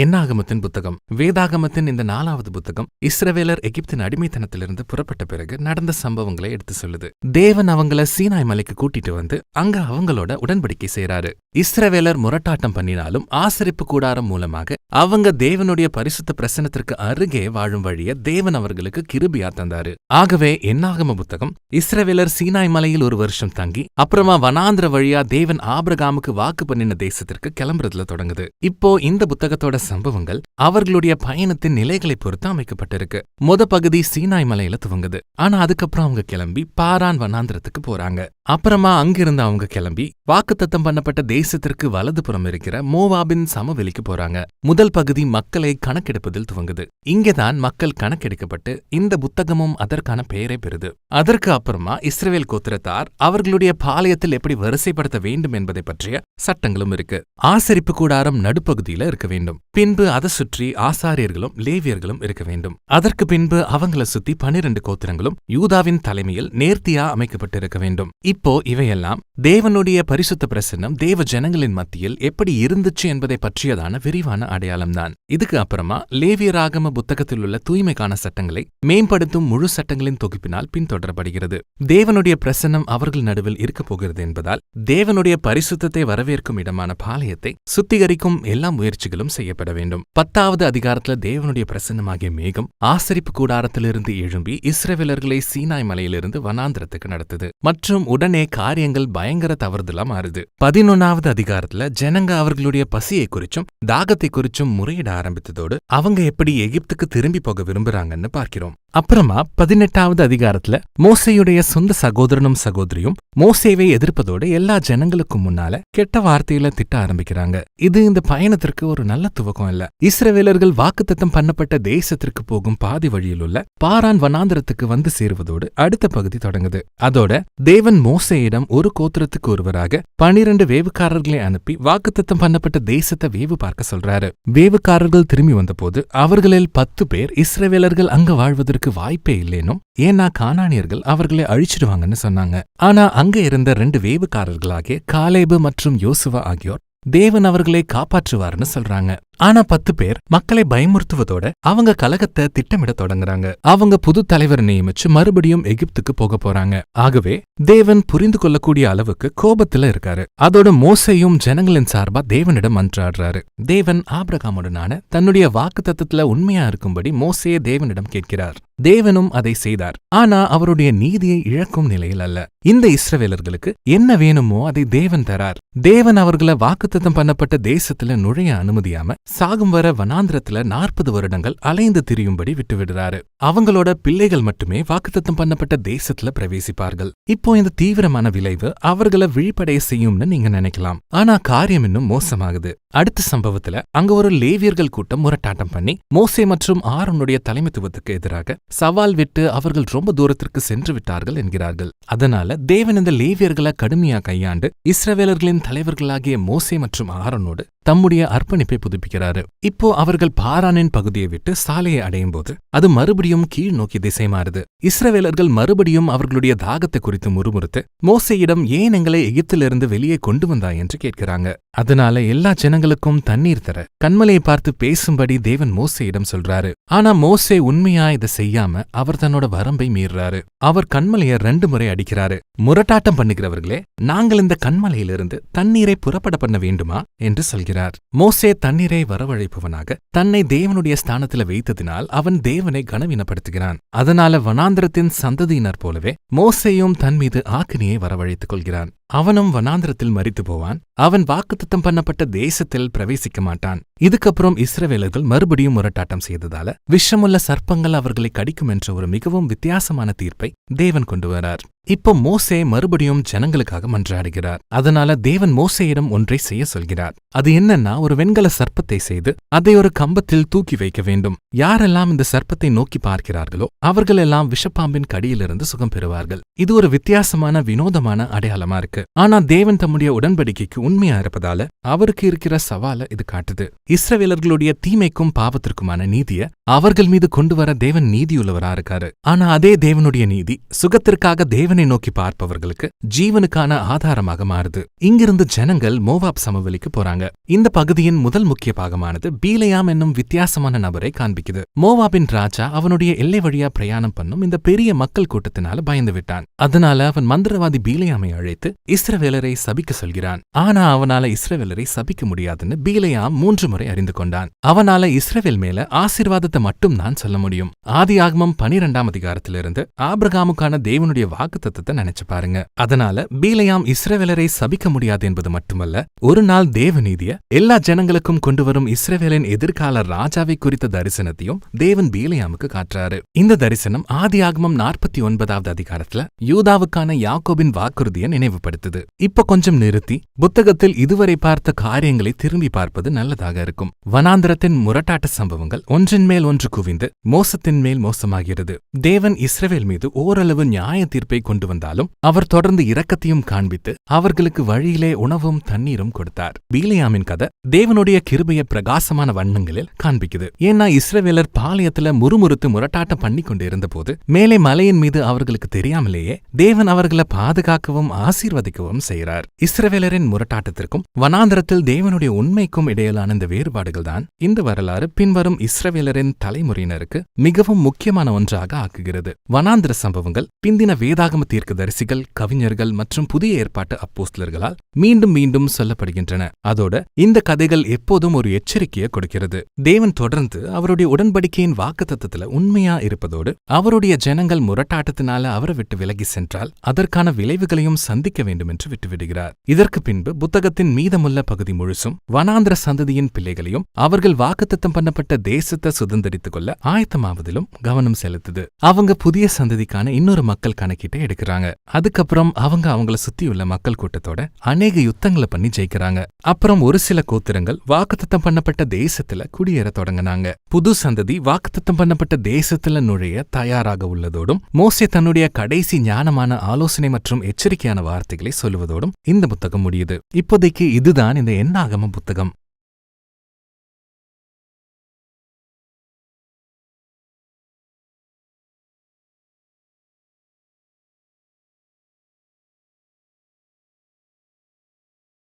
என்னாகமத்தின் புத்தகம் வேதாகமத்தின் இந்த நாலாவது புத்தகம் இஸ்ரவேலர் எகிப்தின் அடிமைத்தனத்திலிருந்து புறப்பட்ட பிறகு நடந்த சம்பவங்களை எடுத்து சொல்லுது. தேவன் அவங்கள சீனாய் மலைக்கு கூட்டிட்டு வந்து அங்க அவங்களோட உடன்படிக்கை செய்றாரு. இஸ்ரவேலர் முரட்டாட்டம் பண்ணினாலும் ஆசரிப்பு கூடாரம் மூலமாக அவங்க தேவனுடைய பரிசுத்த பிரசனத்திற்கு அருகே வாழும் வழிய தேவன் அவர்களுக்கு கிருபியா தந்தாரு. ஆகவே என்னாகம புத்தகம் இஸ்ரவேலர் சீனாய் மலையில் ஒரு வருஷம் தங்கி அப்புறமா வனாந்திர வழியா தேவன் ஆபிரகாமுக்கு வாக்கு பண்ணின தேசத்திற்கு கிளம்புறதுல தொடங்குது. இப்போ இந்த புத்தகத்தோட சம்பவங்கள் அவர்களுடைய பயணத்தின் நிலைகளை பொறுத்து அமைக்கப்பட்டிருக்கு. மொத பகுதி சீனாய் மலையில துவங்குது. ஆனா அதுக்கப்புறம் அவங்க கிளம்பி பாரான் வனாந்திரத்துக்கு போறாங்க. அப்புறமா அங்கிருந்து அவங்க கிளம்பி வாக்குத்தத்தம் பண்ணப்பட்ட தேசத்திற்கு வலதுபுறம் இருக்கிற மோவாபின் சமவெளிக்கு போறாங்க. முதல் பகுதி மக்களை கணக்கெடுப்பதில் துவங்குது. இங்கேதான் மக்கள் கணக்கெடுக்கப்பட்டு இந்த புத்தகமும் அதற்கான பெயரை பெறுது. அதற்கு அப்புறமா இஸ்ரேல் கோத்திரத்தார் அவர்களுடைய பாளையத்தில் எப்படி வரிசைப்படுத்த வேண்டும் என்பதை பற்றிய சட்டங்களும் இருக்கு. ஆசரிப்பு கூடாரம் நடுப்பகுதியில இருக்க வேண்டும். பின்பு அதை சுற்றி ஆசாரியர்களும் லேவியர்களும் இருக்க வேண்டும். அதற்கு பின்பு அவங்கள சுத்தி பனிரெண்டு கோத்திரங்களும் யூதாவின் தலைமையில் நேர்த்தியா அமைக்கப்பட்டிருக்க வேண்டும். இப்போ இவையெல்லாம் தேவனுடைய பரிசுத்த பிரசன்னம் தேவ ஜனங்களின் மத்தியில் எப்படி இருந்துச்சு என்பதை பற்றியதான விரிவான அடையாளம்தான். இதுக்கு அப்புறமா லேவியராகம புத்தகத்தில் உள்ள தூய்மைக்கான சட்டங்களை மேம்படுத்தும் முழு சட்டங்களின் தொகுப்பினால் பின்தொடரப்படுகிறது. தேவனுடைய பிரசன்னம் அவர்கள் நடுவில் இருக்கப் போகிறது என்பதால் தேவனுடைய பரிசுத்தத்தை வரவேற்கும் இடமான பாளையத்தை சுத்திகரிக்கும் எல்லா முயற்சிகளும் செய்யப்பட வேண்டும். பத்தாவது அதிகாரத்துல தேவனுடைய பிரசன்னமாகிய மேகம் ஆசரிப்பு கூடாரத்திலிருந்து எழும்பி இஸ்ரவேலர்களை சீனாய் மலையிலிருந்து வனாந்திரத்துக்கு நடத்துது. மற்றும் உடனே காரியங்கள் பயங்கர தவறுதலா மாறுது. பதினொன்னாவது அதிகாரத்துல ஜனங்க அவர்களுடைய பசியை குறிச்சும் தாகத்தை குறிச்சும் முறையிட ஆரம்பித்ததோடு அவங்க எப்படி எகிப்துக்கு திரும்பி போக விரும்புறாங்கன்னு பார்க்கிறோம். அப்புறமா பதினெட்டாவது அதிகாரத்துல மோசையுடைய சொந்த சகோதரனும் சகோதரியும் மோசேவை எதிர்ப்பதோடு எல்லா ஜனங்களுக்கும் முன்னால கெட்ட வார்த்தையில திட்ட ஆரம்பிக்கிறாங்க. இது இந்த பயணத்திற்கு ஒரு நல்ல துவக்கம் இல்ல. இஸ்ரவேலர்கள் வாக்குத்தத்தம் பண்ணப்பட்ட தேசத்திற்கு போகும் பாதி வழியில் உள்ள பாரான் வனாந்திரத்துக்கு வந்து சேருவதோடு அடுத்த பகுதி தொடங்குது. அதோட தேவன் மோசையிடம் ஒரு கோத்திரத்துக்கு ஒருவராக பனிரெண்டு வேவுக்காரர்களை அனுப்பி வாக்குத்தத்தம் பண்ணப்பட்ட தேசத்தை வேவு பார்க்க சொல்றாரு. வேவுக்காரர்கள் திரும்பி வந்தபோது அவர்களில் பத்து பேர் இஸ்ரவேலர்கள் அங்க வாழ்வதற்கு வாய்ப்பே இல்லேனும் ஏன்னா கானானியர்கள் அவர்களை அழிச்சிடுவாங்கன்னு சொன்னாங்க. ஆனா அங்க இருந்த ரெண்டு வேவுக்காரர்களாகிய காலேபு மற்றும் யோசுவா ஆகியோர் தேவன் அவர்களை காப்பாற்றுவார்னு சொல்றாங்க. ஆனா பத்து பேர் மக்களை பயமுறுத்துவதோட அவங்க கலகத்தை திட்டமிட தொடங்குறாங்க. அவங்க புது தலைவர் நியமிச்சு மறுபடியும் எகிப்துக்கு போக போறாங்க. ஆகவே தேவன் புரிந்து கொள்ளக்கூடிய அளவுக்கு கோபத்துல இருக்காரு. அதோட மோசையும் ஜனங்களின் சார்பா தேவனிடம் மன்றாடுறாரு. தேவன் ஆபிரகாமுடனான தன்னுடைய வாக்கு தத்துவத்துல உண்மையா இருக்கும்படி மோசையே தேவனிடம் கேட்கிறார். தேவனும் அதை செய்தார். ஆனா அவருடைய நீதியை இழக்கும் நிலையில் அல்ல. இந்த இஸ்ரவேலர்களுக்கு என்ன வேணுமோ அதை தேவன் தரார். தேவன் அவர்களை வாக்குத்தத்தம் பண்ணப்பட்ட தேசத்துல நுழைய அனுமதியாம சாகும் வர வனாந்திரத்துல நாற்பது வருடங்கள் அலைந்து திரியும்படி விட்டுவிடுறாரு. அவங்களோட பிள்ளைகள் மட்டுமே வாக்குத்தத்தம் பண்ணப்பட்ட தேசத்துல பிரவேசிப்பார்கள். இப்போ இந்த தீவிரமான விளைவு அவர்களை விழிப்படைய செய்யும்னு நீங்க நினைக்கலாம். ஆனா காரியம் இன்னும் மோசமாகுது. அடுத்த சம்பவத்துல அங்க ஒரு லேவியர்கள் கூட்டம் முரட்டாட்டம் பண்ணி மோசே மற்றும் ஆரோனுடைய தலைமைத்துவத்துக்கு எதிராக சவால் விட்டு அவர்கள் ரொம்ப தூரத்திற்கு சென்று விட்டார்கள் என்கிறார்கள். அதனால தேவன் இந்த லேவியர்களை கடுமையா கையாண்டு இஸ்ரவேலர்களின் தலைவர்களாகிய மோசே மற்றும் ஆரோனோடு தம்முடைய அர்ப்பணிப்பை புதுப்பிக்கிறாரு. இப்போ அவர்கள் பாரானின் பகுதியை விட்டு சாலையை அடையும் போது அது மறுபடியும் கீழ் நோக்கி திசை மாறுது. இஸ்ரவேலர்கள் மறுபடியும் அவர்களுடைய தாகத்தை குறித்து முறுமுறுத்து மோசையிடம் ஏன் எங்களை எகிப்திலிருந்து வெளியே கொண்டு வந்தாய் என்று கேட்கிறாங்க. அதனால எல்லா ஜனங்களுக்கும் தண்ணீர் தர கண்மலையை பார்த்து பேசும்படி தேவன் மோசையிடம் சொல்றாரு. ஆனா மோசே உண்மையா இதை செய்யாம அவர் தன்னோட வரம்பை மீறுறாரு. அவர் கண்மலைய ரெண்டு முறை அடிக்கிறாரு. முரட்டாட்டம் பண்ணுகிறவர்களே நாங்கள் இந்த கண்மலையிலிருந்து தண்ணீரை புறப்பட பண்ண வேண்டுமா? என்று சொல்கிறார். மோசே தண்ணீரை வரவழைப்பவனாக தன்னை தேவனுடைய ஸ்தானத்துல வைத்ததினால் அவன் தேவனை கனவீனப்படுத்துகிறான். அதனால வனாந்திரத்தின் சந்ததியினர் போலவே மோசேயும் தன் மீது ஆக்கினியை வரவழைத்துக் கொள்கிறான். அவனும் வனாந்திரத்தில் மறித்து போவான். அவன் வாக்குத்தத்தம் பண்ணப்பட்ட தேசத்தில் பிரவேசிக்க மாட்டான். இதுக்கப்புறம் இஸ்ரவேலர்கள் மறுபடியும் முரட்டாட்டம் செய்ததால விஷமுள்ள சர்ப்பங்கள் அவர்களை கடிக்கும் என்ற ஒரு மிகவும் வித்தியாசமான தீர்ப்பை தேவன் கொண்டு வரார். இப்போ மோசே மறுபடியும் ஜனங்களுக்காக மன்றாடுகிறார். அதனால தேவன் மோசேயிடம் ஒன்றை செய்ய சொல்கிறார். அது என்னன்னா ஒரு வெண்கல சர்ப்பத்தை செய்து அதை ஒரு கம்பத்தில் தூக்கி வைக்க வேண்டும். யாரெல்லாம் இந்த சர்ப்பத்தை நோக்கி பார்க்கிறார்களோ அவர்களெல்லாம் விஷப்பாம்பின் கடியிலிருந்து சுகம் பெறுவார்கள். இது ஒரு வித்தியாசமான வினோதமான அடையாளமா இருக்கு. ஆனா தேவன் தம்முடைய உடன்படிக்கைக்கு உண்மையா இருப்பதால அவருக்கு இருக்கிற சவால இது காட்டுது. இஸ்ரவேலர்களுடைய தீமைக்கும் பாவத்திற்குமான நீதிய அவர்கள் மீது கொண்டு வர தேவன் நீதியுள்ளவரா இருக்காரு. ஆனா அதே தேவனுடைய நீதி சுகத்திற்காக தேவன் தேவனை நோக்கி பார்ப்பவர்களுக்கு ஜீவனுக்கான ஆதாரமாக மாறுது. இங்கிருந்து ஜனங்கள் மோவாப் சமவெளிக்கு போறாங்க. இந்த பகுதியின் முதல் முக்கிய பாகமானது பீலையாம் என்னும் வித்தியாசமான நபரை காண்பிக்குது. மோவாபின் ராஜா அவனுடைய எல்லை வழியா பிரயாணம் பண்ணும் இந்த பெரிய மக்கள் கூட்டத்தினால பயந்து விட்டான். அதனால அவன் மந்திரவாதி பீலையாமை அழைத்து இஸ்ரவேலரை சபிக்க சொல்கிறான். ஆனா அவனால இஸ்ரவேலரை சபிக்க முடியாதுன்னு பீலையாம் மூன்று முறை அறிந்து கொண்டான். அவனால இஸ்ரவேல் மேல ஆசீர்வாதத்தை மட்டும் தான் சொல்ல முடியும். ஆதி ஆகமம் பனிரெண்டாம் அதிகாரத்திலிருந்து ஆபிரகாமுக்கான தேவனுடைய வாக்கு தத்துவத்தை நினைச்சு பாருங்க. அதனால பீலையாம் இஸ்ரவேலரை சபிக்க முடியாது என்பது மட்டுமல்ல ஒரு நாள் தேவநீதிய எல்லா ஜனங்களுக்கும் கொண்டு வரும் இஸ்ரவேலின் எதிர்கால ராஜாவை குறித்த தரிசனத்தையும் தேவன் பீலையாமுக்கு காட்டுறாரு. இந்த தரிசனம் ஆதி ஆகமம் நாற்பத்தி ஒன்பதாவது அதிகாரத்துல யூதாவுக்கான யாக்கோபின் வாக்குறுதியை நினைவுபடுத்துது. இப்ப கொஞ்சம் நிறுத்தி புத்தகத்தில் இதுவரை பார்த்த காரியங்களை திரும்பி பார்ப்பது நல்லதாக இருக்கும். வனாந்திரத்தின் முரட்டாட்ட சம்பவங்கள் ஒன்றின் மேல் ஒன்று குவிந்து மோசத்தின் மேல் மோசமாகிறது. தேவன் இஸ்ரவேல் மீது ஓரளவு நியாய தீர்ப்பை கொண்டு வந்தாலும் அவர் தொடர்ந்து இரக்கத்தையும் காண்பித்து அவர்களுக்கு வழியிலே உணவும் தண்ணீரும் கொடுத்தார். பீலியாமின் கதை தேவனுடைய கிருபைய பிரகாசமான வண்ணங்களில் காண்பிக்குது. ஏன்னா இஸ்ரவேலர் பாளையத்துல முறுமுறுத்து முரட்டாட்டம் பண்ணி கொண்டு இருந்தபோது மேலே மலையின் மீது அவர்களுக்கு தெரியாமலேயே தேவன் அவர்களை பாதுகாக்கவும் ஆசீர்வதிக்கவும் செய்கிறார். இஸ்ரவேலரின் முரட்டாட்டத்திற்கும் வனாந்தரத்தில் தேவனுடைய உண்மைக்கும் இடையிலான இந்த வேறுபாடுகள் தான் இந்த வரலாறு பின்வரும் இஸ்ரவேலரின் தலைமுறையினருக்கு மிகவும் முக்கியமான ஒன்றாக ஆக்குகிறது. வனாந்திர சம்பவங்கள் பிந்தின வேதாகம தீர்க்கதரிசிகள் கவிஞர்கள் மற்றும் புதிய ஏற்பாட்டு அப்போஸ்லர்களால் மீண்டும் மீண்டும் சொல்லப்படுகின்றன. அதோட இந்த கதைகள் எப்போதும் ஒரு எச்சரிக்கையை கொடுக்கிறது. தேவன் தொடர்ந்து அவருடைய உடன்படிக்கையின் வாக்குத்தத்தத்துல உண்மையா இருப்பதோடு அவருடைய ஜனங்கள் முரட்டாட்டத்தினால அவரை விட்டு விலகி சென்றால் அதற்கான விளைவுகளையும் சந்திக்க வேண்டும் என்று விட்டுவிடுகிறார். இதற்கு பின்பு புத்தகத்தின் மீதமுள்ள பகுதி முழுசும் வனாந்திர சந்ததியின் பிள்ளைகளையும் அவர்கள் வாக்குத்தத்தம் பண்ணப்பட்ட தேசத்தை சுதந்திரித்துக் கொள்ள ஆயத்தமாவதிலும் கவனம் செலுத்துது. அவங்க புதிய சந்ததிக்கான இன்னொரு மக்கள் கணக்கீட்டை எடுக்கிறாங்க அதுக்கப்புறம் அவங்க அவங்கள சுத்தியுள்ள மக்கள் கூட்டத்தோட அநேக யுத்தங்களை பண்ணி ஜெயிக்கிறாங்க. அப்புறம் ஒரு சில கோத்திரங்கள் வாக்குத்தத்தம் பண்ணப்பட்ட தேசத்துல குடியேற தொடங்கினாங்க. புது சந்ததி வாக்குத்தத்தம் பண்ணப்பட்ட தேசத்துல நுழைய தயாராக உள்ளதோடும் மோசே தன்னுடைய கடைசி ஞானமான ஆலோசனை மற்றும் எச்சரிக்கையான வார்த்தைகளை சொல்லுவதோடும் இந்த புத்தகம் முடியுது. இப்போதைக்கு இதுதான் இந்த எண்ணாகம புத்தகம்.